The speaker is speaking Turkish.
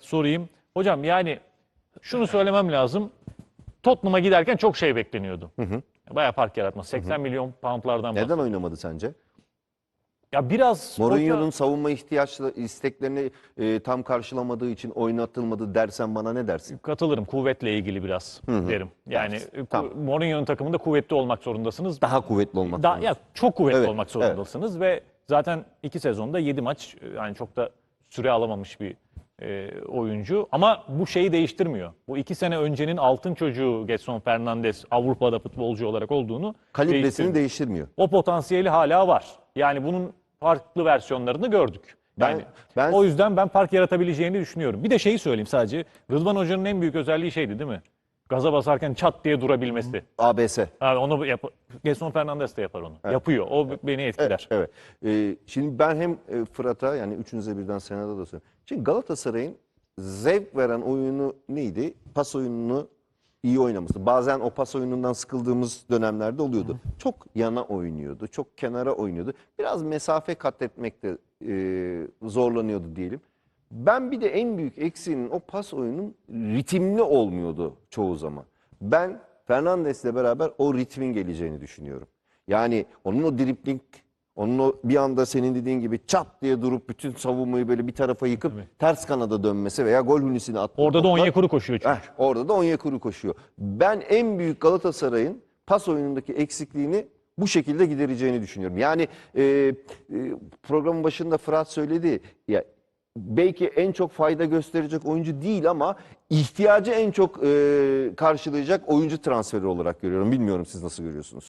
sorayım. Hocam yani şunu söylemem lazım. Tottenham'a giderken çok şey bekleniyordu. Bayağı fark yaratması. 80 milyon poundlardan bahsediyor. Neden oynamadı sence? Ya biraz Mourinho'nun savunma ihtiyaçları, isteklerini e, tam karşılamadığı için oynatılmadı dersen bana ne dersin? katılırım. Kuvvetle ilgili biraz derim. Yani Dersin. ku- Tamam. Mourinho'nun takımında kuvvetli olmak zorundasınız. Daha kuvvetli olmak Daha, zorunda. ya çok kuvvetli Evet, olmak zorundasınız ve zaten iki sezonda 7 maç yani çok da süre alamamış bir e, oyuncu. Ama bu şeyi değiştirmiyor. Bu iki sene öncenin altın çocuğu Getson Fernandes Avrupa'da futbolcu olarak olduğunu Kalibresini değiştirmiyor. değiştirmiyor. O potansiyeli hala var. Yani bunun farklı versiyonlarını gördük. Ben- Yani ben- o yüzden ben fark yaratabileceğini düşünüyorum. Bir de şeyi söyleyeyim sadece. Rıdvan Hoca'nın en büyük özelliği şeydi değil mi? Gaza basarken çat diye durabilmesi. ABS. Abi onu yap Gelson Fernandes de yapar onu. Yapıyor. O beni etkiler. Evet. Ee, şimdi ben hem e, Fırat'a yani üçünüze birden Sena'da da söyleyeyim. Şimdi Galatasaray'ın zevk veren oyunu neydi? Pas oyununu iyi oynaması. Bazen o pas oyunundan sıkıldığımız dönemlerde oluyordu. Çok yana oynuyordu. Çok kenara oynuyordu. Biraz mesafe kat etmekte e, zorlanıyordu diyelim. Ben bir de en büyük eksiğinin o pas oyunun ritimli olmuyordu çoğu zaman. Ben Fernandes'le beraber o ritmin geleceğini düşünüyorum. Yani onun o dripling, onun o bir anda senin dediğin gibi çat diye durup bütün savunmayı böyle bir tarafa yıkıp ters kanada dönmesi veya gol hünisini attığı Orada da Onyekuru koşuyor çünkü. Heh, orada da Onyekuru koşuyor. Ben en büyük Galatasaray'ın pas oyunundaki eksikliğini bu şekilde gidereceğini düşünüyorum. Yani e, e, programın başında Fırat söyledi ya belki en çok fayda gösterecek oyuncu değil ama ihtiyacı en çok e, karşılayacak oyuncu transferi olarak görüyorum. Bilmiyorum siz nasıl görüyorsunuz?